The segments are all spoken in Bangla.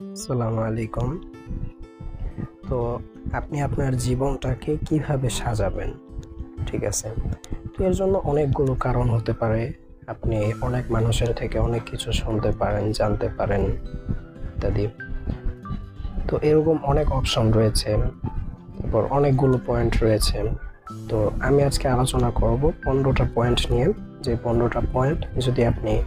আসসালামু আলাইকুম। তো আপনি আপনার জীবনটাকে কীভাবে সাজাবেন? ঠিক আছে? তো এর জন্য অনেকগুলো কারণ হতে পারে। আপনি অনেক মানুষের থেকে অনেক কিছু শুনতে পারেন, জানতে পারেন ইত্যাদি। তো এরকম অনেক অপশন রয়েছে, তারপর অনেকগুলো পয়েন্ট রয়েছে। তো আমি আজকে আলোচনা করব পনেরোটা পয়েন্ট নিয়ে। যে পনেরোটা পয়েন্ট যদি আপনি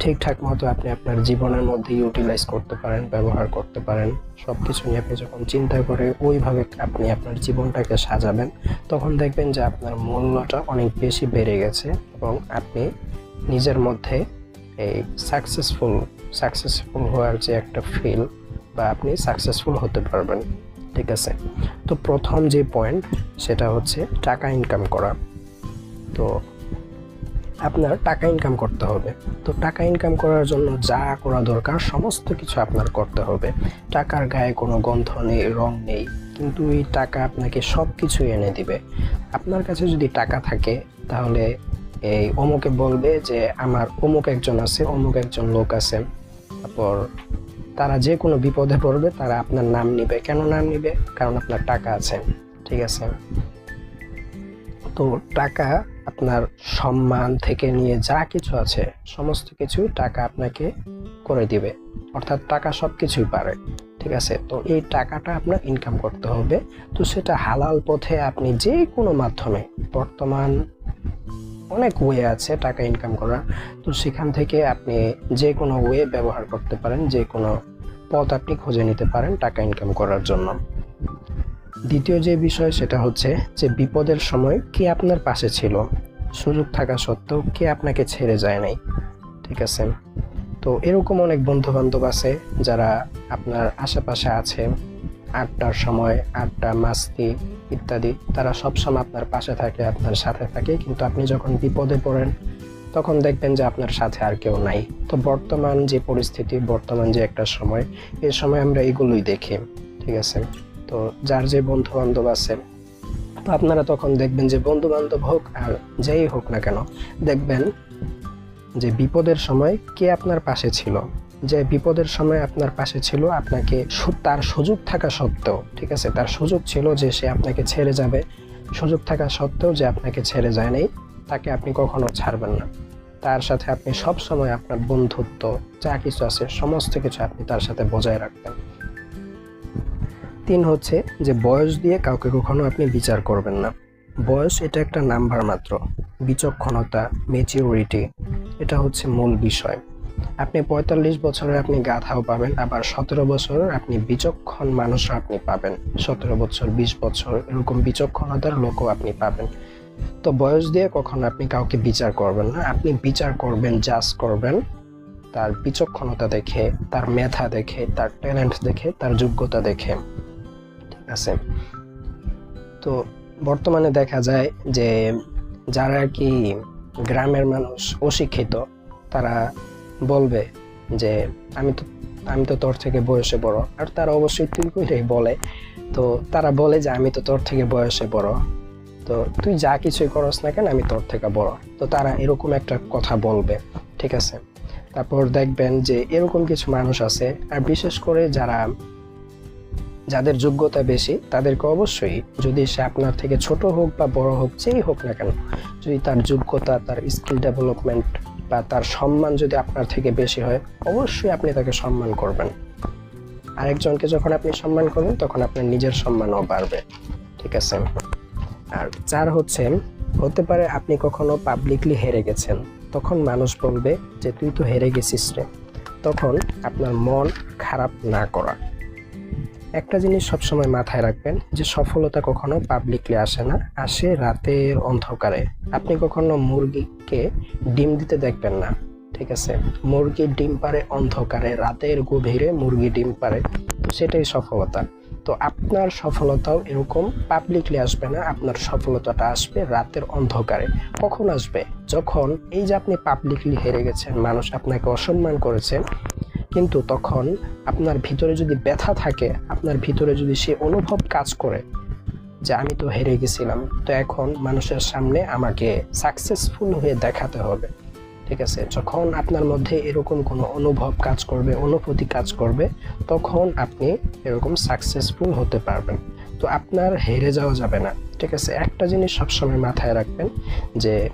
ঠিকঠাক মতো আপনি আপনার জীবনের মধ্যে ইউটিলাইজ করতে পারেন, ব্যবহার করতে পারেন সব কিছু নিয়ে আপনি যখন চিন্তা করে ওইভাবে আপনি আপনার জীবনটাকে সাজাবেন, তখন দেখবেন যে আপনার মূল্যটা অনেক বেশি বেড়ে গেছে এবং আপনি নিজের মধ্যে এই সাকসেসফুল সাকসেসফুল হওয়ার যে একটা ফিল বা আপনি সাকসেসফুল হতে পারবেন, ঠিক আছে? তো প্রথম যে পয়েন্ট সেটা হচ্ছে টাকা ইনকাম করা। তো আপনার টাকা ইনকাম করতে হবে। তো টাকা ইনকাম করার জন্য যা করা দরকার সমস্ত কিছু আপনার করতে হবে। টাকার গায়ে কোনো গন্ধ নেই, রং নেই, কিন্তু এই টাকা আপনাকে সব কিছু এনে দিবে। আপনার কাছে যদি টাকা থাকে, তাহলে এই অমুকে বলবে যে, আমার অমুক একজন আছে, অমুক একজন লোক আছে। তারপর তারা যে কোনো বিপদে পড়বে, তারা আপনার নাম নিবে। কেন নাম নিবে? কারণ আপনার টাকা আছে। ঠিক আছে? তো টাকা আপনার সম্মান থেকে নিয়ে যা কিছু আছে, সমস্ত কিছু টাকা আপনাকে করে দিবে। অর্থাৎ টাকা সব কিছুই পারে, ঠিক আছে? তো এই টাকাটা আপনার ইনকাম করতে হবে। তো সেটা হালাল পথে আপনি যে কোনো মাধ্যমে, বর্তমান অনেক ওয়ে আছে টাকা ইনকাম করার। তো সেখান থেকে আপনি যে কোনো ওয়ে ব্যবহার করতে পারেন যে কোনো পথ আপনি খুঁজে নিতে পারেন টাকা ইনকাম করার জন্য। দ্বিতীয় যে বিষয় সেটা হচ্ছে যে বিপদের সময় কে আপনার পাশে ছিল। সুযোগ থাকা সত্ত্বেও কে আপনাকে ছেড়ে যায় নাই। ঠিক আছে? তো এরকম অনেক বন্ধু বান্ধব আছে যারা আপনার আশেপাশে আছে। আটটার সময়, আটটা, মাস্তি ইত্যাদি। তারা সবসময় আপনার পাশে থাকে, আপনার সাথে থাকে। কিন্তু আপনি যখন বিপদে পড়েন, তখন দেখবেন যে আপনার সাথে আর কেউ নাই। তো বর্তমান যে পরিস্থিতি, বর্তমান যে একটা সময় এই সময় আমরা এগুলোই দেখি। ঠিক আছে? তো যার যে বন্ধু বান্ধব আছে, তো আপনারা তখন দেখবেন যে বন্ধু বান্ধব হোক আর যেই হোক না কেন, দেখবেন যে বিপদের সময় কে আপনার পাশে ছিল। যে বিপদের সময় আপনার পাশে ছিল আপনাকে তার সুযোগ থাকা সত্ত্বেও, ঠিক আছে? তার সুযোগ ছিল যে সে আপনাকে ছেড়ে যাবে। সুযোগ থাকা সত্ত্বেও যে আপনাকে ছেড়ে যায় নাই, তাকে আপনি কখনো ছাড়বেন না। তার সাথে আপনি সব সময় আপনার বন্ধুত্ব, যা কিছু আছে, সমস্ত কিছু আপনি তার সাথে বজায় রাখবেন। তিন হচ্ছে যে বয়স দিয়ে কাউকে কখনো আপনি বিচার করবেন না। বয়স এটা একটা নাম্বার মাত্র। বিচক্ষণতা মেচিউরিটি এটা হচ্ছে মূল বিষয়। আপনি পঁয়তাল্লিশ বছরের আপনি গাধাও পাবেন, আবার সতেরো বছরের আপনি বিচক্ষণ মানুষও আপনি পাবেন। সতেরো বছর, বিশ বছর এরকম বিচক্ষণতার লোকও আপনি পাবেন। তো বয়স দিয়ে কখনো আপনি কাউকে বিচার করবেন না। আপনি বিচার করবেন জাজ করবেন। তার বিচক্ষণতা দেখে, তার মেধা দেখে, তার ট্যালেন্ট দেখে, তার যোগ্যতা দেখে। আছে। তো বর্তমানে দেখা যায় যে যারা কি গ্রামের মানুষ, অশিক্ষিত, তারা বলবে যে, আমি তো আমি তো তোর থেকে বয়সে বড়। আর তারা অবশ্যই তুই কইলেই বলে। তো তারা বলে যে, আমি তো তোর থেকে বয়সে বড়। তো তুই যা কিছুই করস না কেন, আমি তোর থেকে বড়। তো তারা এরকম একটা কথা বলবে, ঠিক আছে? তারপর দেখবেন যে এরকম কিছু মানুষ আছে, আর বিশেষ করে যারা যাদের যোগ্যতা বেশি, তাদেরকে অবশ্যই যদি সে আপনার থেকে ছোট হোক বা বড় হোক, যেই হোক না কেন, যদি তার যোগ্যতা, তার স্কিল ডেভেলপমেন্ট বা তার সম্মান যদি আপনার থেকে বেশি হয়, অবশ্যই আপনি তাকে সম্মান করবেন। আরেকজনকে যখন আপনি সম্মান করবেন, তখন আপনার নিজের সম্মানও বাড়বে। ঠিক আছে? আর চার হচ্ছে, হতে পারে আপনি কখনো পাবলিকলি হেরে গেছেন, তখন মানুষ বলবে যে, তুই তো হেরে গেছিস রে। তখন আপনার মন খারাপ না করা। একটা জিনিস সবসময় মাথায় রাখবেন যে সফলতা কখনো পাবলিকলি আসে না, আসে রাতের অন্ধকারে। আপনি কখনো মুরগিকে ডিম দিতে দেখবেন না, ঠিক আছে? মুরগি ডিম পারে অন্ধকারে, রাতের গভীরে মুরগি ডিম পারে তো সেটাই সফলতা। তো আপনার সফলতাও এরকম পাবলিকলি আসবে না, আপনার সফলতাটা আসবে রাতের অন্ধকারে। কখন আসবে? যখন এই যে আপনি পাবলিকলি হেরে গেছেন, মানুষ আপনাকে অসম্মান করেছে কিন্তু তখন আপনার ভিতরে যদি ব্যথা থাকে, আপনার ভিতরে যদি সে অনুভব কাজ করে যে আমি তো হেরে গেছিলাম, তো এখন মানুষের সামনে আমাকে সাকসেসফুল হয়ে দেখাতে হবে। ঠিক আছে? যখন আপনার মধ্যে এরকম কোনো অনুভব কাজ করবে, অনুভূতি কাজ করবে, তখন আপনি এরকম সাকসেসফুল হতে পারবেন। তো আপনার হেরে যাওয়া যাবে না। ঠিক আছে? একটা জিনিস সবসময় মাথায় রাখবেন যে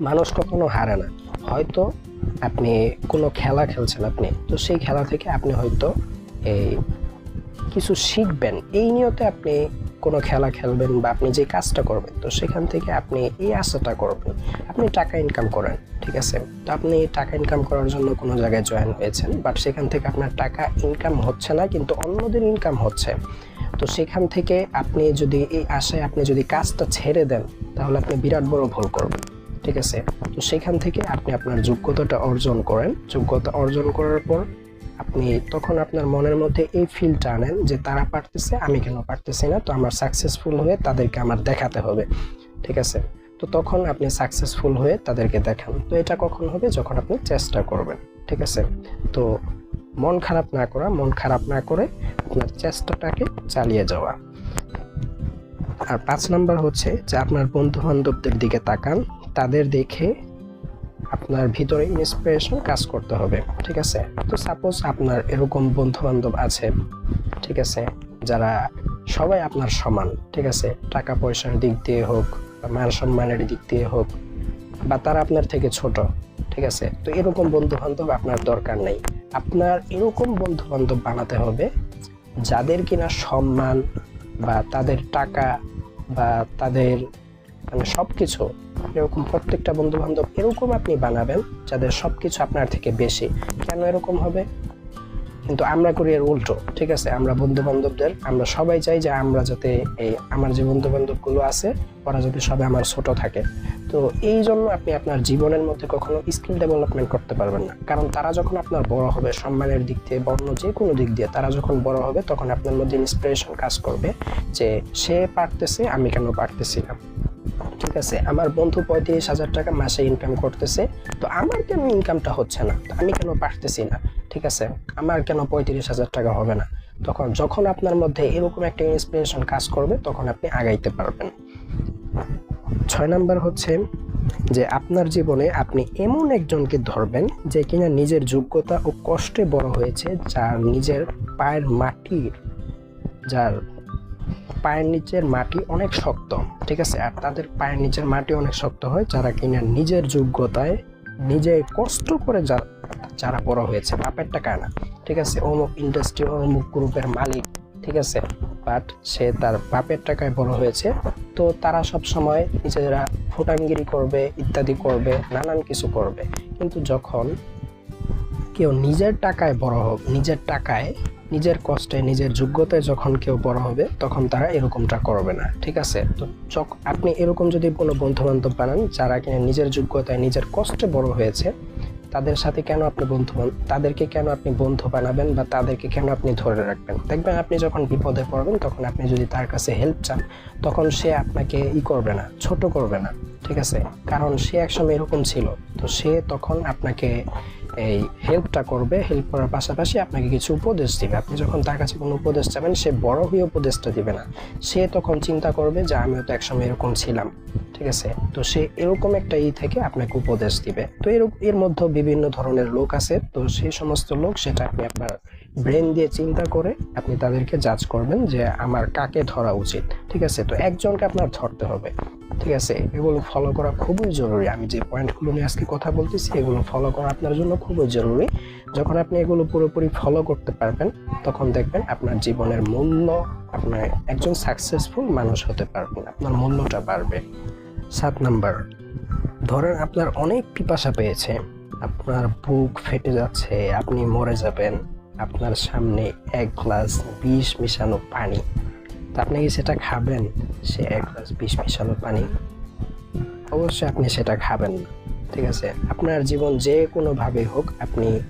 মানুষ কখনো হারে না। হয়তো আপনি কোনো খেলা খেলছেন আপনি, তো সেই খেলা থেকে আপনি হয়তো এই কিছু শিখবেন। এই নিয়তে আপনি কোনো খেলা খেলবেন বা আপনি যে কাজটা করবেন, তো সেখান থেকে আপনি এই আশাটা করবেন। আপনি টাকা ইনকাম করেন, ঠিক আছে? তো আপনি টাকা ইনকাম করার জন্য কোনো জায়গায় জয়েন হয়েছেন বাট সেখান থেকে আপনার টাকা ইনকাম হচ্ছে না, কিন্তু অন্যদের ইনকাম হচ্ছে। তো সেখান থেকে আপনি যদি এই আশায় আপনি যদি কাজটা ছেড়ে দেন, তাহলে আপনি বিরাট বড় ভুল করবেন। ঠিক আছে? তো সেখান থেকে আপনি আপনার যোগ্যতাটা অর্জন করেন। যোগ্যতা অর্জন করার পর আপনি তখন আপনার মনের মধ্যে এই ফিলটা আনেন যে তারা পারতেছে, আমি কেন পারতেছি না? তো আমার সাকসেসফুল হয়ে তাদেরকে আমার দেখাতে হবে। ঠিক আছে? তো তখন আপনি সাকসেসফুল হয়ে তাদেরকে দেখান। তো এটা কখন হবে? যখন আপনি চেষ্টা করবেন। ঠিক আছে? তো মন খারাপ না করা, মন খারাপ না করে আপনার চেষ্টাটাকে চালিয়ে যাওয়া। আর পাঁচ নাম্বার হচ্ছে যে আপনার বন্ধু বান্ধবদের দিকে তাকান। তাদের দেখে আপনার ভিতরে ইন্সপিরেশন কাজ করতে হবে, ঠিক আছে? তো সাপোজ আপনার এরকম বন্ধু বান্ধব আছে, ঠিক আছে? যারা সবাই আপনার সমান, ঠিক আছে? টাকা পয়সার দিক দিয়ে হোক, বা মান সম্মানের দিক দিয়ে হোক, বা তারা আপনার থেকে ছোট, ঠিক আছে? তো এরকম বন্ধু বান্ধব আপনার দরকার নেই। আপনার এরকম বন্ধু বান্ধব বানাতে হবে, যাদের কিনা সম্মান বা তাদের টাকা বা তাদের মানে সব কিছু এরকম প্রত্যেকটা বন্ধু বান্ধব এরকম আপনি বানাবেন যাদের সব কিছু আপনার থেকে বেশি। কেন এরকম হবে? কিন্তু আমরা করি এর উল্টো, ঠিক আছে? আমরা বন্ধু বান্ধবদের আমরা সবাই চাই যে আমরা যাতে এই আমার যে বন্ধু বান্ধবগুলো আছে, ওরা যাতে সবাই আমার ছোট থাকে। তো এই জন্য আপনি আপনার জীবনের মধ্যে কখনো স্কিল ডেভেলপমেন্ট করতে পারবেন না। কারণ তারা যখন আপনার বড় হবে, সম্মানের দিক দিয়ে বর্ণ যে কোনো দিক দিয়ে তারা যখন বড় হবে, তখন আপনার মধ্যে ইন্সপিরেশন কাজ করবে যে সে পারতেছে, আমি কেন পারতেছি না। ঠিক আছে, আমার বন্ধু পঁয়ত্রিশ হাজার টাকা মাসে ইনকাম করতেছে, তো আমার কেন ইনকামটা হচ্ছে না? আমি কেন পারতেছি না? ঠিক আছে, আমার কেন পঁয়ত্রিশ হাজার টাকা হবে না? তখন যখন আপনার মধ্যে এরকম একটা ইন্সপিরেশন কাজ করবে, তখন আপনি আগাইতে পারবেন। ছয় নাম্বার হচ্ছে যে, আপনার জীবনে আপনি এমন একজনকে ধরবেন যে কিনা নিজের যোগ্যতা ও কষ্টে বড় হয়েছে, যার নিজের পায়ের মাটি, যার পায়ের নিচের মাটি অনেক শক্ত, ঠিক আছে? আর তাদের পায়ের নিচের মাটি অনেক শক্ত হয়, যারা কিনা নিজের যোগ্যতায় নিজে কষ্ট করে যা- যারা বড় হয়েছে বাপের টাকা না ঠিক আছে? অমুক ইন্ডাস্ট্রি অমুক গ্রুপের মালিক, ঠিক আছে? বাট সে তার বাপের টাকায় বড় হয়েছে, তো তারা সব সময় নিজেরা ফুটাঙ্গিরি করবে, ইত্যাদি করবে, নানান কিছু করবে। কিন্তু যখন কেউ নিজের টাকায় বড় হোক, নিজের টাকায় নিজের কষ্টে, নিজের যোগ্যতায় যখন কেউ বড় হবে, তখন তারা এরকমটা করবে না, ঠিক আছে? তো যখ- আপনি এরকম যদি কোনো বন্ধু বান্ধব বানান, যারা কিনা নিজের যোগ্যতায়, নিজের কষ্টে বড় হয়েছে, তাদের সাথে কেন আপনি বন্ধু বান- তাদেরকে কেন আপনি বন্ধু বানাবেন বা তাদেরকে কেন আপনি ধরে রাখবেন? দেখবেন আপনি যখন বিপদে পড়বেন, তখন আপনি যদি তার কাছে হেল্প চান, তখন সে আপনাকে ই করবে না, ছোট করবে না। ঠিক আছে? কারণ সে একসময় এরকম ছিল। তো সে তখন আপনাকে এই হেল্পটা করবে হেল্প করার পাশাপাশি আপনাকে কিছু উপদেশ দিবে। আপনি যখন তার কাছে কোনো উপদেশ চাবেন, সে বড় হয়ে উপদেশটা দিবে না। সে তখন চিন্তা করবে যে, আমিও তো একসময় এরকম ছিলাম। ঠিক আছে? তো সে এরকম একটা ই থেকে আপনাকে উপদেশ দিবে। তো এর এর মধ্যে বিভিন্ন ধরনের লোক আছে। তো সেই সমস্ত লোক সেটা আপনি আপনার ব্রেন দিয়ে চিন্তা করে আপনি তাদেরকে জাজ করবেন যে, আমার কাকে ধরা উচিত? ঠিক আছে? তো একজনকে আপনার ধরতে হবে। ঠিক আছে, এগুলো ফলো করা খুবই জরুরি। আমি যে পয়েন্টগুলো নিয়ে আজকে কথা বলতেছি, এগুলো ফলো করা আপনার জন্য খুবই জরুরি। যখন আপনি এগুলো পুরোপুরি ফলো করতে পারবেন, তখন দেখবেন আপনার জীবনের মূল্য, আপনার একজন সাকসেসফুল মানুষ হতে পারবেন, আপনার মূল্যটা বাড়বে। সাত নাম্বার, ধরেন আপনার অনেক পিপাসা পেয়েছে, আপনার বুক ফেটে যাচ্ছে, আপনি মরে যাবেন, আপনার সামনে এক গ্লাস বিষ মিশানো পানি। তা আপনি কি সেটা খাবেন? সে এক গ্লাস বিষ মিশানো পানি। অবশ্যই আপনি সেটা খাবেন। না ঠিক আছে? আপনার জীবন যে কোনোভাবে হোক, আপনি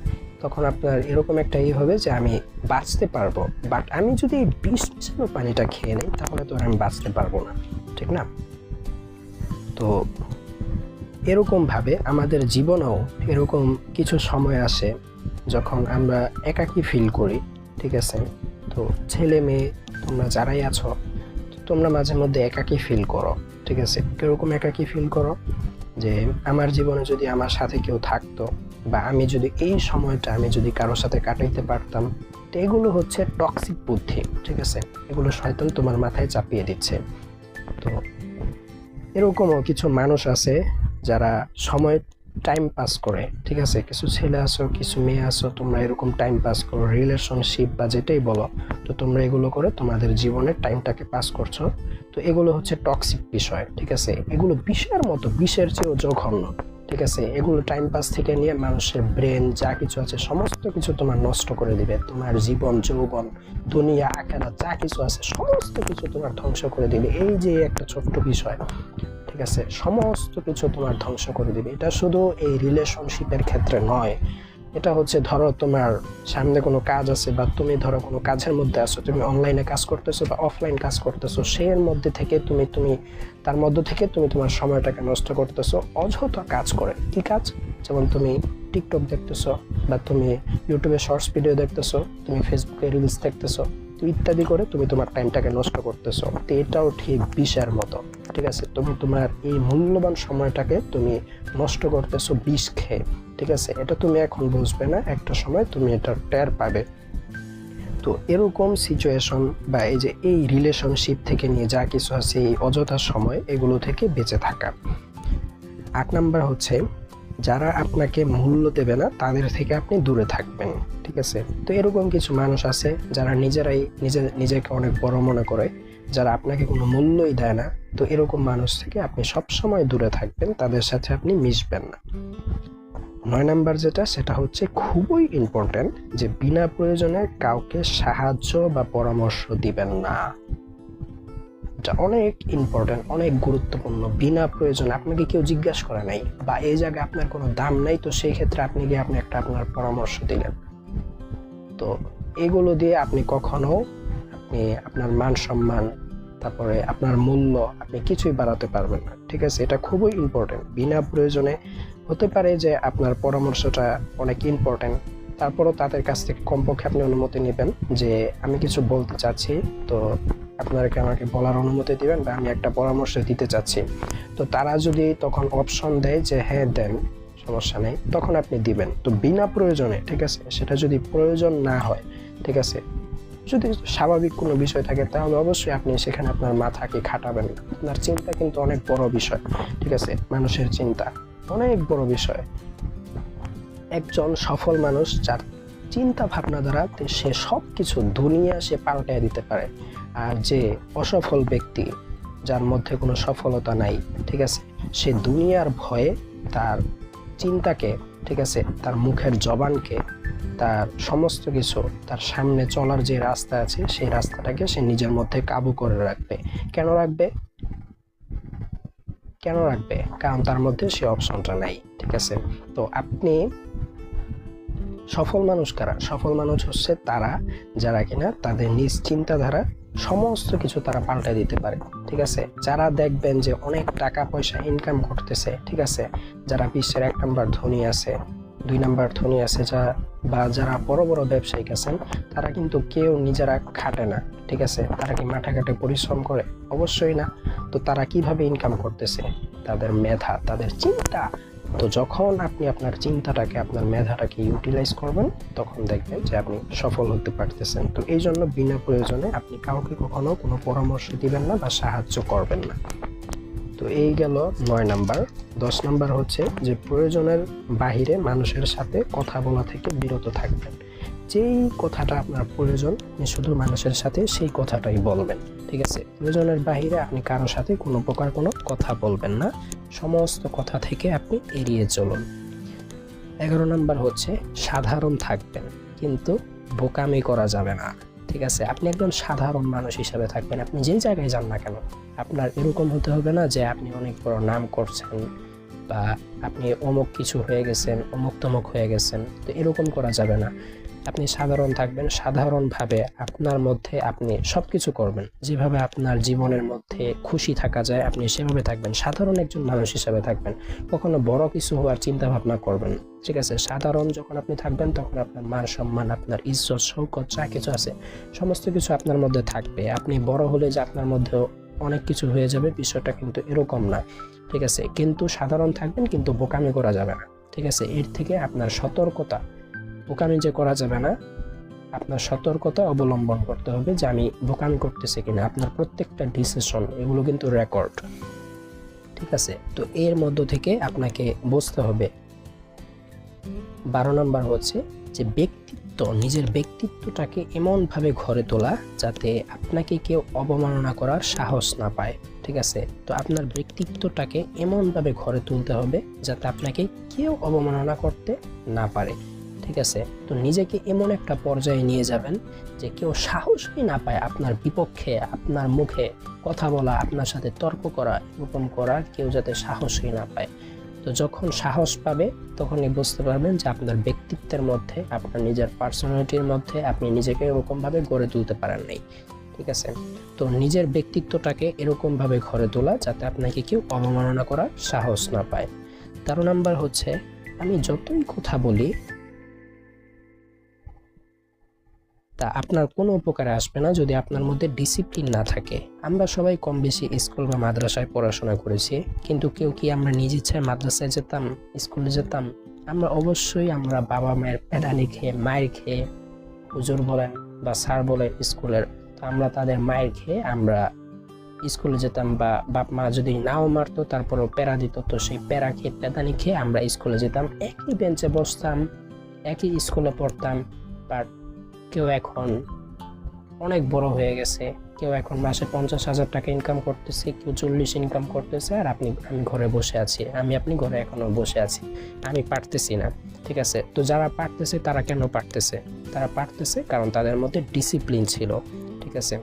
তখন আপনার এরকম একটা ই হবে যে আমি বাঁচতে পারব। বাট আমি যদি এই বিষ মিশানো পানিটা খেয়ে নিই, তাহলে তো আমি বাঁচতে পারব না। ঠিক না? তো এরকমভাবে আমাদের জীবনেও এরকম কিছু সময় আসে যখন আমরা একাকী ফিল করি। ঠিক আছে? তো ছেলে মেয়ে তোমরা যারাই আছো, তোমরা মাঝে মধ্যে একাকী ফিল করো, ঠিক আছে? কীরকম একাকী ফিল করো? যে আমার জীবনে যদি আমার সাথে কেউ থাকতো, বা আমি যদি এই সময়টা আমি যদি কারোর সাথে কাটাইতে পারতাম, তো এগুলো হচ্ছে টক্সিক বুদ্ধি, ঠিক আছে? এগুলো শয়তান তোমার মাথায় চাপিয়ে দিচ্ছে। তো এরকমও কিছু মানুষ আছে যারা সময় টাইম পাস করে, ঠিক আছে? কিছু ছেলে আসো কিছু মেয়ে আসো তোমরা এরকম টাইম পাস করো রিলেশনশিপ বা যেটাই বলো, তো তোমরা এগুলো করে তোমাদের জীবনের টাইমটাকে পাস করছ। তো এগুলো হচ্ছে টক্সিক বিষয়, ঠিক আছে? এগুলো বিষের মতো, বিষের চেয়েও জঘন্য। ঠিক আছে? এগুলো টাইম পাস থেকে নিয়ে মানুষের ব্রেন যা কিছু আছে, সমস্ত কিছু তোমার নষ্ট করে দিবে। তোমার জীবন, যৌবন, দুনিয়া আকারা যা কিছু আছে, সমস্ত কিছু তোমার ধ্বংস করে দিবে। এই যে একটা ছোট্ট বিষয়, ঠিক আছে? সমস্ত কিছু তোমার ধ্বংস করে দিবে। এটা শুধু এই রিলেশনশিপের ক্ষেত্রে নয়। এটা হচ্ছে, ধরো তোমার সামনে কোনো কাজ আছে বা তুমি ধরো কোনো কাজের মধ্যে আছো, তুমি অনলাইনে কাজ করতেছো বা অফলাইন কাজ করতেছো সেই মধ্যে থেকে তুমি তুমি, তার মধ্য থেকে তুমি তোমার সময়টাকে নষ্ট করতেছো, অযথা কাজ করে। কি কাজ? যেমন তুমি টিকটক দেখতেছো বা তুমি ইউটিউবে শর্টস ভিডিও দেখতেছো, তুমি ফেসবুকে রিলস দেখতেছো, তো ইত্যাদি করে তুমি তোমার টাইমটাকে নষ্ট করতেছো। তো এটাও ঠিক বিষের মতো, ঠিক আছে? তুমি তোমার এই মূল্যবান সময়টাকে তুমি নষ্ট করতেছো বিষ খেয়ে। ঠিক আছে? এটা তুমি এখন বুঝবে না, একটা সময় তুমি এটা টের পাবে। তো এরকম সিচুয়েশন বা এই যে এই রিলেশনশিপ থেকে নিয়ে যা কিছু আছে, এই অযথা সময়, এগুলো থেকে বেঁচে থাকা। আট নাম্বার হচ্ছে, যারা আপনাকে মূল্য দেবে না, তাদের থেকে আপনি দূরে থাকবেন, ঠিক আছে? তো এরকম কিছু মানুষ আছে, যারা নিজেরাই, নিজে, নিজেকে অনেক বড় মনে করে, যারা আপনাকে কোনো মূল্যই দেয় না। তো এরকম মানুষ থেকে আপনি সবসময় দূরে থাকবেন, তাদের সাথে আপনি মিশবেন না। নয় নাম্বার যেটা, সেটা হচ্ছে খুবই ইম্পর্ট্যান্ট যে বিনা প্রয়োজনে কাউকে সাহায্য বা পরামর্শ দিবেন না। এটা অনেক ইম্পর্ট্যান্ট অনেক গুরুত্বপূর্ণ। বিনা প্রয়োজনে আপনাকে কেউ জিজ্ঞাসা করে নাই বা এই জায়গায় আপনার কোনো দাম নাই, তো সেই ক্ষেত্রে আপনি গিয়ে আপনি একটা আপনার পরামর্শ দিলেন। তো এগুলো দিয়ে আপনি কখনো আপনি আপনার মান সম্মান, তারপরে আপনার মূল্য আপনি কিছুই বাড়াতে পারবেন না। ঠিক আছে? এটা খুবই ইম্পর্টেন্ট বিনা প্রয়োজনে হতে পারে যে আপনার পরামর্শটা অনেক ইম্পর্টেন্ট তারপরও তাদের কাছ থেকে কমপক্ষে আপনি অনুমতি নেবেন যে আমি কিছু বলতে চাচ্ছি, তো আপনাকে আমাকে বলার অনুমতি দিবেন বা আমি একটা পরামর্শ দিতে চাচ্ছি। তো তারা যদি তখন অপশন দেয় যে হ্যাঁ দেন, সমস্যা নেই, তখন আপনি দিবেন। তো বিনা প্রয়োজনে, ঠিক আছে, সেটা যদি প্রয়োজন না হয়, ঠিক আছে, যদি স্বাভাবিক কোনো বিষয় থাকে, তাহলে অবশ্যই আপনি সেখানে আপনার মাথাকে খাটাবেন। আপনার চিন্তা কিন্তু অনেক বড় বিষয়, ঠিক আছে, মানুষের চিন্তা। অনেক বড় বিষয়। একজন সফল মানুষ যার চিন্তা ভাবনা দ্বারা সে সব কিছু দুনিয়া সে পাল্টায় দিতে পারে। আর যে অসফল ব্যক্তি, যার মধ্যে কোনো সফলতা নাই, ঠিক আছে? সে দুনিয়ার ভয়ে তার চিন্তাকে, ঠিক আছে? তার মুখের জবানকে, তার সমস্ত কিছু, তার সামনে চলার যে রাস্তা আছে, সেই রাস্তাটাকে সে নিজের মধ্যে কাবু করে রাখবে। কেন রাখবে? কেন রাখবে? কারণ তার মধ্যে সে অপশনটা নাই, ঠিক আছে? তো আপনি সফল মানুষ কারা? সফল মানুষ হচ্ছে তারা, যারা কিনা তাদের নিজ চিন্তাধারা সমস্ত কিছু তারা পাল্টে দিতে পারে, ঠিক আছে? যারা দেখবেন যে অনেক টাকা পয়সা ইনকাম করতেছে, ঠিক আছে? যারা বিশ্বের এক নম্বর ধনী আছে দুই নাম্বার ধনী আছে যা বা যারা বড় বড় ব্যবসায়িক আছেন, তারা কিন্তু কেউ নিজেরা খাটে না, ঠিক আছে? তারা কি মাঠে ঘাটে পরিশ্রম করে? অবশ্যই না। তো তারা কীভাবে ইনকাম করতেছে? তাদের মেধা, তাদের চিন্তা। তো যখন আপনি আপনার চিন্তাটাকে, আপনার মেধাটাকে ইউটিলাইজ করবেন, তখন দেখবেন যে আপনি সফল হতে পারতেছেন। তো এই জন্য বিনা প্রয়োজনে আপনি কাউকে কখনো কোনো পরামর্শ দিবেন না বা সাহায্য করবেন না। তো এই গেল নয় নাম্বার। দশ নাম্বার হচ্ছে যে প্রয়োজনের বাহিরে মানুষের সাথে কথা বলা থেকে বিরত থাকবেন। যেই কথাটা আপনার প্রয়োজন শুধু মানুষের সাথে সেই কথাটাই বলবেন, ঠিক আছে? প্রয়োজনের বাহিরে আপনি কারোর সাথে কোনো প্রকার কোনো কথা বলবেন না। সমস্ত কথা থেকে আপনি এড়িয়ে চলুন। এগারো নাম্বার হচ্ছে সাধারণ থাকবেন, কিন্তু বোকামি করা যাবে না। ঠিক আছে, আপনি একদম সাধারণ মানুষ হিসাবে থাকবেন, আপনি যে জায়গায় যান না কেন, আপনার এরকম হতে হবে না যে আপনি অনেক বড় নাম করছেন বা আপনি অমুক কিছু হয়ে গেছেন, অমুক তমুক হয়ে গেছেন, তো এরকম করা যাবে না। আপনি সাধারণ থাকবেন, সাধারণভাবে আপনার মধ্যে আপনি সব কিছু করবেন। যেভাবে আপনার জীবনের মধ্যে খুশি থাকা যায়, আপনি সেভাবে থাকবেন। সাধারণ একজন মানুষ হিসাবে থাকবেন। কখনো বড় কিছু হওয়ার চিন্তা ভাবনা করবেন ঠিক আছে? সাধারণ যখন আপনি থাকবেন, তখন আপনার মান সম্মান, আপনার ইজ্জত, শৌকত যা কিছু আছে, সমস্ত কিছু আপনার মধ্যে থাকবে। আপনি বড় হলে যে আপনার মধ্যে অনেক কিছু হয়ে যাবে, বিষয়টা কিন্তু এরকম না, ঠিক আছে? কিন্তু সাধারণ থাকবেন, কিন্তু বোকামি করা যাবে না, ঠিক আছে? এর থেকে আপনার সতর্কতা বোকামি যে করা যাবে না, আপনার সতর্কতা অবলম্বন করতে হবে যে আমি বোকামি করতেছি কিনা, আপনার প্রত্যেকটা ডিসিশন এগুলো কিন্তু রেকর্ড ঠিক আছে? তো এর মধ্য থেকে আপনাকে বুঝতে হবে, বারো নম্বর হচ্ছে যে ব্যক্তিত্ব, নিজের ব্যক্তিত্বটাকে এমনভাবে ঘরে তোলা যাতে আপনাকে কেউ অবমাননা করার সাহস না পায়। ঠিক আছে? তো আপনার ব্যক্তিত্বটাকে এমনভাবে ঘরে তুলতে হবে যাতে আপনাকে কেউ অবমাননা করতে না পারে। ঠিক আছে? তো নিজেকে এমন একটা পর্যায়ে নিয়ে যাবেন যে কেউ সাহসই না পায় আপনার বিপক্ষে, আপনার মুখে কথা বলা, আপনার সাথে তর্ক করা এরকম করার কেউ যাতে সাহসই না পায়। তো যখন সাহস পাবে, তখনই বুঝতে পারবেন যে আপনার ব্যক্তিত্বের মধ্যে, আপনার নিজের পার্সোনালিটির মধ্যে আপনি নিজেকে এরকমভাবে গড়ে তুলতে পারেন নাই, ঠিক আছে? তো নিজের ব্যক্তিত্বটাকে এরকমভাবে ঘরে তোলা যাতে আপনাকে কেউ অবমাননা করার সাহস না পায়। তেরো নাম্বার হচ্ছে, আমি যতই কথা বলি তা আপনার কোনো উপকারে আসবে না যদি আপনার মধ্যে ডিসিপ্লিন না থাকে। আমরা সবাই কম বেশি স্কুল বা মাদ্রাসায় পড়াশোনা করেছি, কিন্তু কেউ কি আমরা নিজ ইচ্ছায় মাদ্রাসায় যেতাম স্কুলে যেতাম? আমরা অবশ্যই আমরা বাবা মায়ের প্যাডানি খেয়ে, মায়ের খেয়ে, হুজুর বলেন বা স্যার বলেন স্কুলের তো আমরা তাদের মায়ের খেয়ে আমরা স্কুলে যেতাম বা বাপ মা যদি নাও মারতো, তারপরও প্যারা দিত, তো সেই প্যারা খেয়ে প্যাদানি খেয়ে আমরা স্কুলে যেতাম। একই বেঞ্চে বসতাম, একই স্কুলে পড়তাম বাট কেউ এখন অনেক বড় হয়ে গেছে। কেউ এখন মাসে পঞ্চাশ হাজার টাকা ইনকাম করতেছে কেউ চল্লিশ ইনকাম করতেছে আর আপনি আমি ঘরে বসে আছি। আমি আপনি ঘরে এখনও বসে আছি। আমি পারতেছি না ঠিক আছে? তো যারা পারতেছে তারা কেন পারতেছে? তারা পারতেছে কারণ তাদের মধ্যে ডিসিপ্লিন ছিল ঠিক আছে?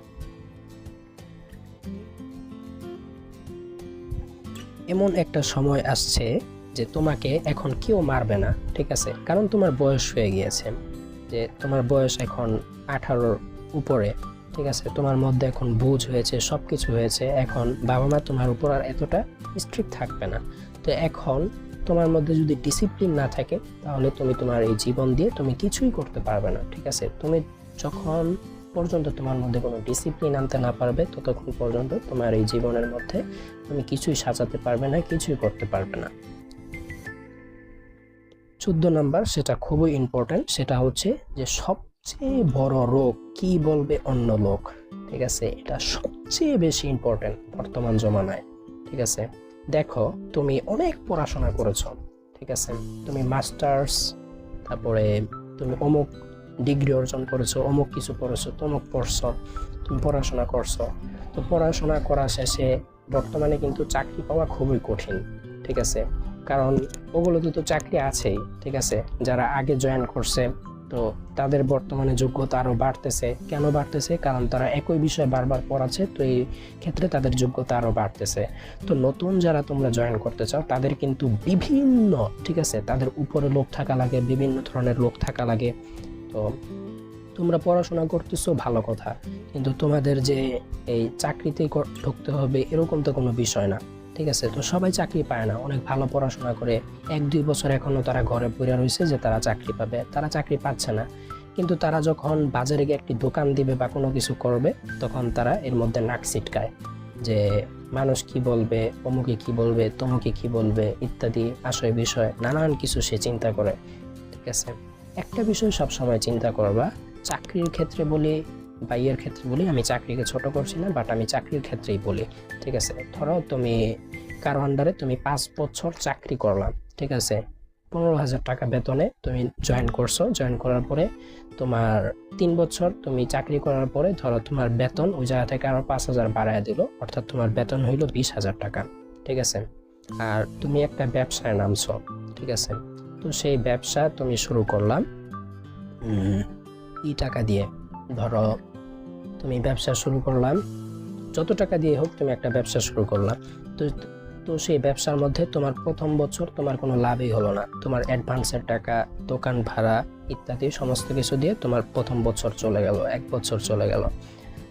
এমন একটা সময় আসছে যে তোমাকে এখন কেউ মারবে না ঠিক আছে? কারণ তোমার বয়স হয়ে গিয়েছে। যে তোমার বয়স এখন আঠারোর উপরে, ঠিক আছে? তোমার মধ্যে এখন বুঝ হয়েছে সব কিছু হয়েছে। এখন বাবা মা তোমার উপর আর এতটা স্ট্রিক্ট থাকবে না। তো এখন তোমার মধ্যে যদি ডিসিপ্লিন না থাকে, তাহলে তুমি তোমার এই জীবন দিয়ে তুমি কিছুই করতে পারবে না, ঠিক আছে? তুমি যখন পর্যন্ত তোমার মধ্যে কোনো ডিসিপ্লিন আনতে না পারবে, ততক্ষণ পর্যন্ত তোমার এই জীবনের মধ্যে তুমি কিছুই সাজাতে পারবে না, কিছুই করতে পারবে না। চোদ্দ নাম্বার সেটা খুবই ইম্পর্ট্যান্ট সেটা হচ্ছে যে সবচেয়ে বড় রোগ কি বলবে অন্য লোক? ঠিক আছে? এটা সবচেয়ে বেশি ইম্পর্ট্যান্ট বর্তমান জমানায়। ঠিক আছে? দেখো, তুমি অনেক পড়াশোনা করেছ। ঠিক আছে? তুমি মাস্টার্স তারপরে তুমি অমুক ডিগ্রি অর্জন করেছ, অমুক কিছু পড়েছো তমুক পড়ছো, তুমি পড়াশোনা করছ। তো পড়াশোনা করা শেষে বর্তমানে কিন্তু চাকরি পাওয়া খুবই কঠিন। ঠিক আছে? কারণ ওগুলোতে তো চাকরি আছেই, ঠিক আছে? যারা আগে জয়েন করছে, তো তাদের বর্তমানে যোগ্যতা আরও বাড়তেছে। কেন বাড়তেছে? কারণ তারা একই বিষয় বারবার পড়াচ্ছে, তো এই ক্ষেত্রে তাদের যোগ্যতা আরও বাড়তেছে। তো নতুন যারা তোমরা জয়েন করতে চাও, তাদের কিন্তু বিভিন্ন, ঠিক আছে? তাদের উপরে লোক থাকা লাগে, বিভিন্ন ধরনের লোক থাকা লাগে। তো তোমরা পড়াশোনা করতেছো, ভালো কথা। কিন্তু তোমাদের যে এই চাকরিতে ঢুকতে হবে, এরকম তো কোনো বিষয় না। ঠিক আছে, তো সবাই চাকরি পায় না। অনেক ভালো পড়াশোনা করে এক, দুই বছর এখনও তারা ঘরে পড়ে রয়েছে যে তারা চাকরি পাবে। তারা চাকরি পাচ্ছে না। কিন্তু তারা যখন বাজারে গিয়ে একটি দোকান দিবে বা কোনো কিছু করবে, তখন তারা এর মধ্যে নাক ছিটকায় যে মানুষ কি বলবে, অমুকে কি বলবে, তমুকে কি বলবে, ইত্যাদি আশয় বিষয় নানান কিছু সে চিন্তা করে। ঠিক আছে? একটা বিষয় সব সময় চিন্তা করবা, চাকরির ক্ষেত্রে বলি বা ইয়ের ক্ষেত্রে বলি, আমি চাকরিকে ছোট করছি না বাট আমি চাকরির ক্ষেত্রেই বলি, ঠিক আছে? ধরো তুমি কারও আন্ডারে তুমি পাঁচ বছর চাকরি করলাম ঠিক আছে? পনেরো হাজার টাকা বেতনে তুমি জয়েন করছ জয়েন করার পরে তোমার তিন বছর তুমি চাকরি করার পরে ধরো তোমার বেতন ওই জায়গা থেকে আরও পাঁচ হাজার বাড়ায় দিল, অর্থাৎ তোমার বেতন হইল বিশ হাজার টাকা, ঠিক আছে? আর তুমি একটা ব্যবসায় নামছো, ঠিক আছে? তো সেই ব্যবসা তুমি শুরু করলাম ই টাকা দিয়ে ধরো, তুমি ব্যবসা শুরু করলাম, যত টাকা দিয়ে হোক তুমি একটা ব্যবসা শুরু করলাম তো তো সেই ব্যবসার মধ্যে তোমার প্রথম বছর তোমার কোনো লাভই হলো না। তোমার অ্যাডভান্সের টাকা, দোকান ভাড়া ইত্যাদি সমস্ত কিছু দিয়ে তোমার প্রথম বছর চলে গেল, এক বছর চলে গেল।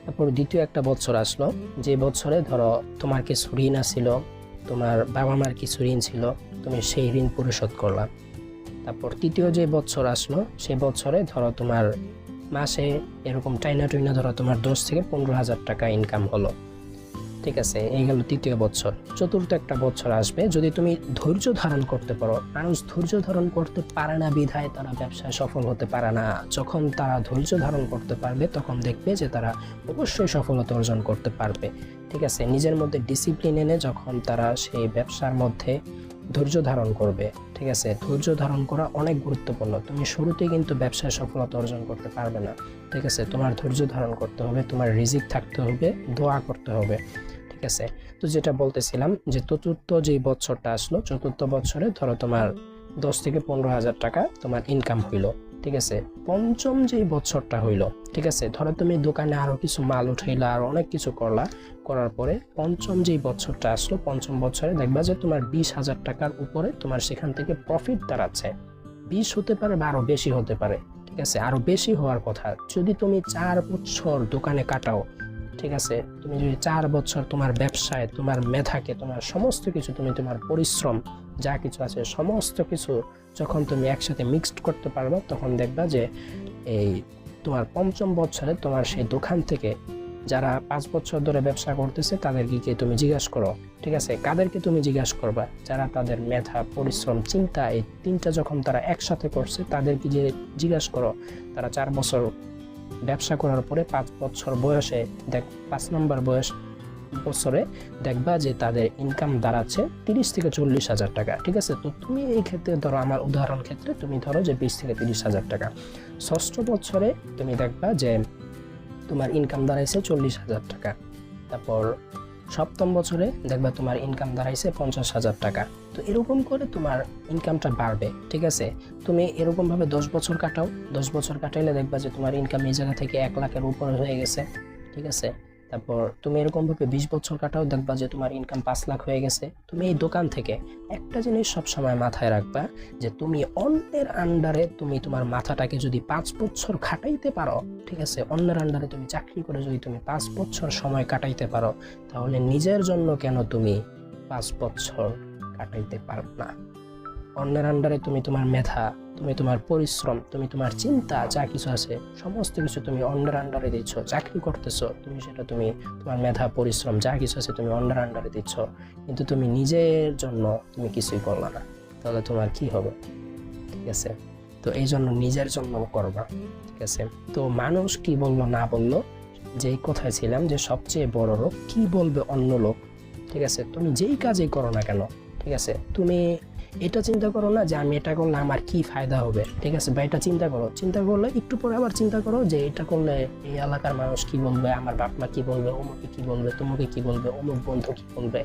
তারপর দ্বিতীয় একটা বছর আসলো, যে বছরে ধরো তোমার কিছু ঋণ ছিল তোমার বাবা মার কিছু ঋণ ছিল, তুমি সেই ঋণ পরিশোধ করলাম তারপর তৃতীয় যে বছর আসলো সেই বছরে ধরো তোমার মাসে এরকম টাইনা টুইনা ধরো তোমার দশ থেকে পনেরো হাজার টাকা ইনকাম হলো। ঠিক আছে, এই গেল তৃতীয় বছর। চতুর্থ একটা বছর আসবে, যদি তুমি ধৈর্য ধারণ করতে পারো। মানুষ ধৈর্য ধারণ করতে পারে না বিধায় তারা ব্যবসায় সফল হতে পারে না। যখন তারা ধৈর্য ধারণ করতে পারবে, তখন দেখবে যে তারা অবশ্যই সফলতা অর্জন করতে পারবে। ঠিক আছে, নিজের মধ্যে ডিসিপ্লিন এনে যখন তারা সেই ব্যবসার মধ্যে ধৈর্য ধারণ করবে, ঠিক আছে? ধৈর্য ধারণ করা অনেক গুরুত্বপূর্ণ। তুমি শুরুতে কিন্তু ব্যবসায় সফলতা অর্জন করতে পারবে না, ঠিক আছে? তোমার ধৈর্য ধারণ করতে হবে, তোমার রিজিক থাকতে হবে, দোয়া করতে হবে, ঠিক আছে? তো যেটা বলতেছিলাম যে চতুর্থ যে বছরটা আসলো, চতুর্থ বছরে ধরো তোমার দশ থেকে পনেরো হাজার টাকা তোমার ইনকাম হইল। ঠিক আছে? পঞ্চম যে বছরটা হইল, ঠিক আছে? ধরো তুমি দোকানে আরও কিছু মাল উঠাইলা, আর অনেক কিছু করলা, করার পরে পঞ্চম যেই বছরটা আসলো, পঞ্চম বছরে দেখবা যে তোমার বিশ হাজার টাকার উপরে তোমার সেখান থেকে প্রফিট দাঁড়াচ্ছে। বিশ হতে পারে বা আরও বেশি হতে পারে, ঠিক আছে? আরও বেশি হওয়ার কথা। যদি তুমি চার বছর দোকানে কাটাও ঠিক আছে? তুমি যদি চার বছর তোমার ব্যবসায়, তোমার মেধাকে, তোমার সমস্ত কিছু, তুমি তোমার পরিশ্রম, যা কিছু আছে, সমস্ত কিছু যখন তুমি একসাথে মিক্সড করতে পারবে, তখন দেখবা যে এই তোমার পঞ্চম বছরে তোমার সেই দোকান থেকে যারা পাঁচ বছর ধরে ব্যবসা করতেছে, তাদেরকে তুমি জিজ্ঞাসা করো। ঠিক আছে? কাদেরকে তুমি জিজ্ঞাসা করবা? যারা তাদের মেধা, পরিশ্রম, চিন্তা, এই তিনটা যখন তারা একসাথে করছে, তাদেরকে যে জিজ্ঞাসা করো। তারা চার বছর ব্যবসা করার পরে পাঁচ বছর বয়সে দেখ, পাঁচ নম্বর বয়স বছরে দেখবা যে তাদের ইনকাম দাঁড়াচ্ছে তিরিশ থেকে চল্লিশ হাজার টাকা, ঠিক আছে? তো তুমি এই ক্ষেত্রে ধরো আমার উদাহরণ ক্ষেত্রে তুমি ধরো যে বিশ থেকে তিরিশ হাজার টাকা। ষষ্ঠ বছরে তুমি দেখবা যে তোমার ইনকাম দাঁড়াইছে চল্লিশ হাজার টাকা। তারপর সপ্তম বছরে দেখবা তোমার ইনকাম দাঁড়াইছে পঞ্চাশ হাজার টাকা। তো এরকম করে তোমার ইনকামটা বাড়বে, ঠিক আছে? তুমি এরকমভাবে দশ বছর কাটাও, দশ বছর কাটাইলে দেখবা যে তোমার ইনকাম এই জায়গা থেকে এক লাখের উপরে হয়ে গেছে, ঠিক আছে? তারপর তুমি এরকমভাবে বিশ বছর কাটাও, দেখবা যে তোমার ইনকাম পাঁচ লাখ হয়ে গেছে। তুমি এই দোকান থেকে একটা জিনিস সবসময় মাথায় রাখবা যে তুমি অন্যের আন্ডারে তুমি তোমার মাথাটাকে যদি পাঁচ বছর খাটাইতে পারো, ঠিক আছে? অন্যের আন্ডারে তুমি চাকরি করে যদি তুমি পাঁচ বছর সময় কাটাইতে পারো, তাহলে নিজের জন্য কেন তুমি পাঁচ বছর কাটাইতে পারো না? অন্যের আন্ডারে তুমি তোমার মেধা তুমি তোমার পরিশ্রম, তুমি তোমার চিন্তা, যা কিছু আছে, সমস্ত কিছু তুমি অন্ডার আন্ডারে দিচ্ছ। চাকরি করতেছো, তুমি সেটা তুমি তোমার মেধা, পরিশ্রম, যা কিছু আছে তুমি অন্ডার আন্ডারে দিচ্ছ। কিন্তু তুমি নিজের জন্য তুমি কিছুই করলা না। তাহলে তোমার কি হবে? ঠিক আছে? তো এই জন্য নিজের জন্য করবা। ঠিক আছে? তো মানুষ কি বলল, না বলল? যেই কথায় ছিলাম যে সবচেয়ে বড় লোক কি বলবে অন্য লোক? ঠিক আছে? তুমি যেই কাজেই করো না কেন? ঠিক আছে? তুমি এটা চিন্তা করো না যে আমি এটা করলে আমার কি ফায়দা হবে, ঠিক আছে? বা এটা চিন্তা করো, চিন্তা করলে একটু পরে আবার চিন্তা করো যে এটা করলে এই এলাকার মানুষ কি বলবে, আমার বাপ মা কি বলবে, অমুকে কি বলবে, তোমাকে কি বলবে, অমুক বন্ধু কি বলবে?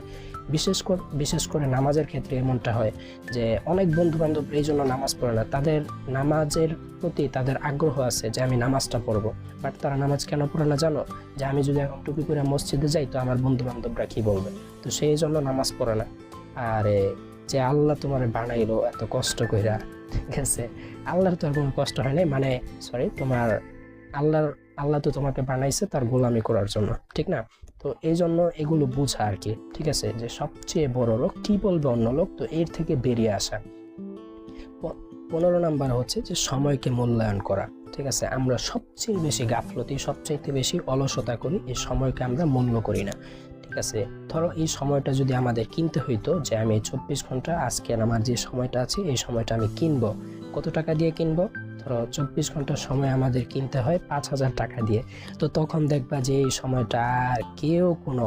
বিশেষ করে বিশেষ করে নামাজের ক্ষেত্রে এমনটা হয় যে অনেক বন্ধু বান্ধব এই জন্য নামাজ পড়ে না। তাদের নামাজের প্রতি তাদের আগ্রহ আছে যে আমি নামাজটা পড়ব। বাট তারা নামাজ কেন পড়ে না জানো? যে আমি যদি এখন টুপি করে মসজিদে যাই তো আমার বন্ধু বান্ধবরা কি বলবে? তো সেই জন্য নামাজ পড়ে না। আরে যে আল্লাহ তোমার বানাইলো, এত কষ্ট কইরা। ঠিক আছে? আল্লাহর তো আর কোনো কষ্ট হয় নাই মানে সরি তোমার আল্লাহর, আল্লাহ তো তোমাকে বানাইছে তার গোলামি করার জন্য, ঠিক না? তো এই জন্য এগুলো বোঝা আর কি, ঠিক আছে? যে সবচেয়ে বড় লোক, কি বলবে অন্য লোক? তো এর থেকে বেরিয়ে আসা। পনেরো নাম্বার হচ্ছে যে সময়কে মূল্যায়ন করা, ঠিক আছে? আমরা সবচেয়ে বেশি গাফলতি সবচেয়ে বেশি অলসতা করি, এই সময়কে আমরা মূল্য করি না। আছে ধরো এই সময়টা যদি আমাদের কিনতে হইতো যে আমি চব্বিশ ঘণ্টা আজকে আমার যে সময়টা আছে, এই সময়টা আমি কিনবো। কত টাকা দিয়ে কিনবো? ধরো চব্বিশ ঘণ্টা সময় আমাদের কিনতে হয় পাঁচ হাজার টাকা দিয়ে। তো তখন দেখবা যে এই সময়টা আর কেউ কোনো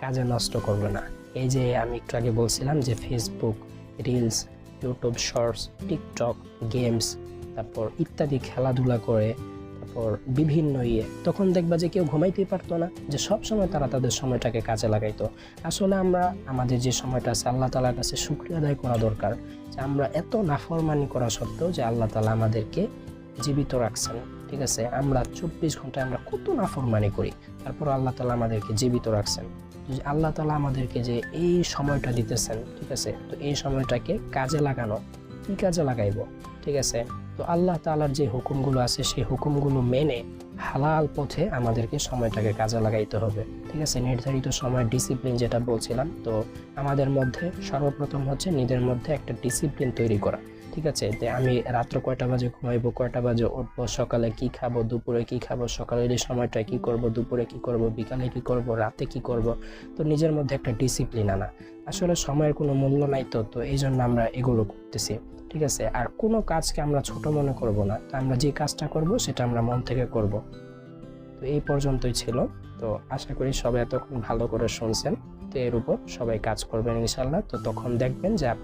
কাজে নষ্ট করবে না। এই যে আমি একটু আগে বলছিলাম যে Facebook reels YouTube shorts TikTok games তারপর ইত্যাদি খেলাধুলা করে তারপর বিভিন্ন ইয়ে। তখন দেখবা যে কেউ ঘুমাইতেই পারতো না, যে সব সময় তারা তাদের সময়টাকে কাজে লাগাইতো। আসলে আমরা, আমাদের যে সময়টা আছে, আল্লাহ তালার কাছে শুক্রিয়া আদায় করা দরকার, যে আমরা এত নাফরমানি করা সত্ত্বেও যে আল্লাহ তালা আমাদেরকে জীবিত রাখছেন, ঠিক আছে? আমরা চব্বিশ ঘন্টায় আমরা কত নাফরমানি করি তারপর আল্লাহ তালা আমাদেরকে জীবিত রাখছেন। আল্লাহ তালা আমাদেরকে যে এই সময়টা দিতেছেন, ঠিক আছে? তো এই সময়টাকে কাজে লাগানো, কি কাজে লাগাইবো, ঠিক আছে? তো আল্লাহ তালার যে হুকুমগুলো আছে, সেই হুকুমগুলো মেনে হালাল পথে আমাদেরকে সময়টাকে কাজে লাগাইতে হবে। ঠিক আছে? নির্ধারিত সময় ডিসিপ্লিন যেটা বলছিলাম, তো আমাদের মধ্যে সর্বপ্রথম হচ্ছে নিজের মধ্যে একটা ডিসিপ্লিন তৈরি করা। ঠিক আছে আমি রাত্র কয়টা বাজে ঘুমাইবো, কয়টা বাজে উঠবো, সকালে কি খাব, দুপুরে কি খাব, সকালের এই সময়টা কি করব, দুপুরে কি করব, বিকালে কি করব, রাতে কি করব, তো নিজের মধ্যে একটা ডিসিপ্লিন আনা। আসলে সময়ের কোনো মূল্য নাই তো তো এই জন্য আমরা এগুলো করতেছি, ঠিক আছে? আর কোনো কাজকে আমরা ছোট মনে করব না, তো আমরা যে কাজটা করব সেটা আমরা মন থেকে করব। তো এই পর্যন্তই ছিল, তো আশা করি সবাই এতক্ষণ ভালো করে শুনছেন, তো এর উপর সবাই কাজ করবেন ইনশাল্লাহ তো তখন দেখবেন যে